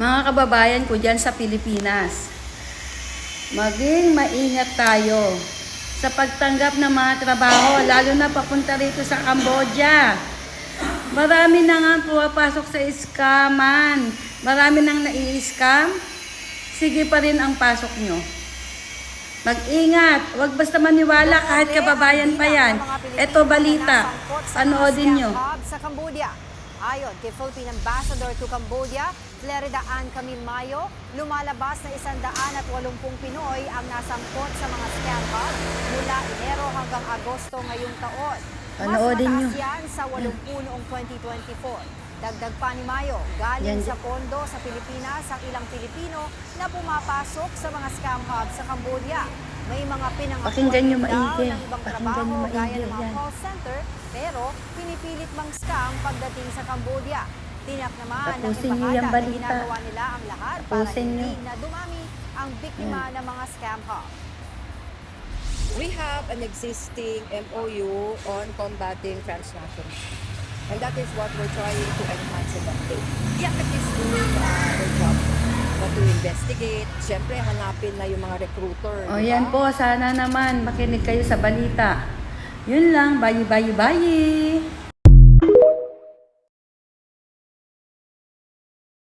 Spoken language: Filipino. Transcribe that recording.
mga kababayan ko dyan sa Pilipinas. Maging maingat tayo sa pagtanggap ng mga trabaho, lalo na papunta rito sa Cambodia. Marami na nga pumapasok sa scaman. Marami nang nai-scam. Sige pa rin ang pasok nyo. Mag-ingat. Huwag basta maniwala kahit kababayan pa yan. Ito balita. Panoodin nyo. Sa Cambodia. Ayon kay Philippine Ambassador to Cambodia, Flerida Ann Camimayo, lumalabas na 180 Pinoy ang nasangkot sa mga scam hub mula Enero hanggang Agosto ngayong taon. Panoodin Mas mataas yan sa 80 noong 2024. Dagdag pa ni Mayo, galing Yan. sa pondo sa Pilipinas ang ilang Pilipino na pumapasok sa mga scam hub sa Cambodia. May mga Pakinggan nyo daw maigi. ng ibang Pakinggan trabaho nyo gaya maigi, ng mga yan. call center pero pinipilit mang scam pagdating sa Cambodia. Tinak naman ng Tapusin embahada yung na balita. ginagawa nila ang lahat para Tapusin hindi nyo. na dumami ang biktima ng mga scam hub. we have an existing MOU on combating transnational. And that is what we're trying to enhance and update. The ACT is doing uh, their job investigate. Siyempre, hanapin na yung mga recruiter. O di ba? yan po, sana naman makinig kayo sa balita. Yun lang, bayi bayi bayi.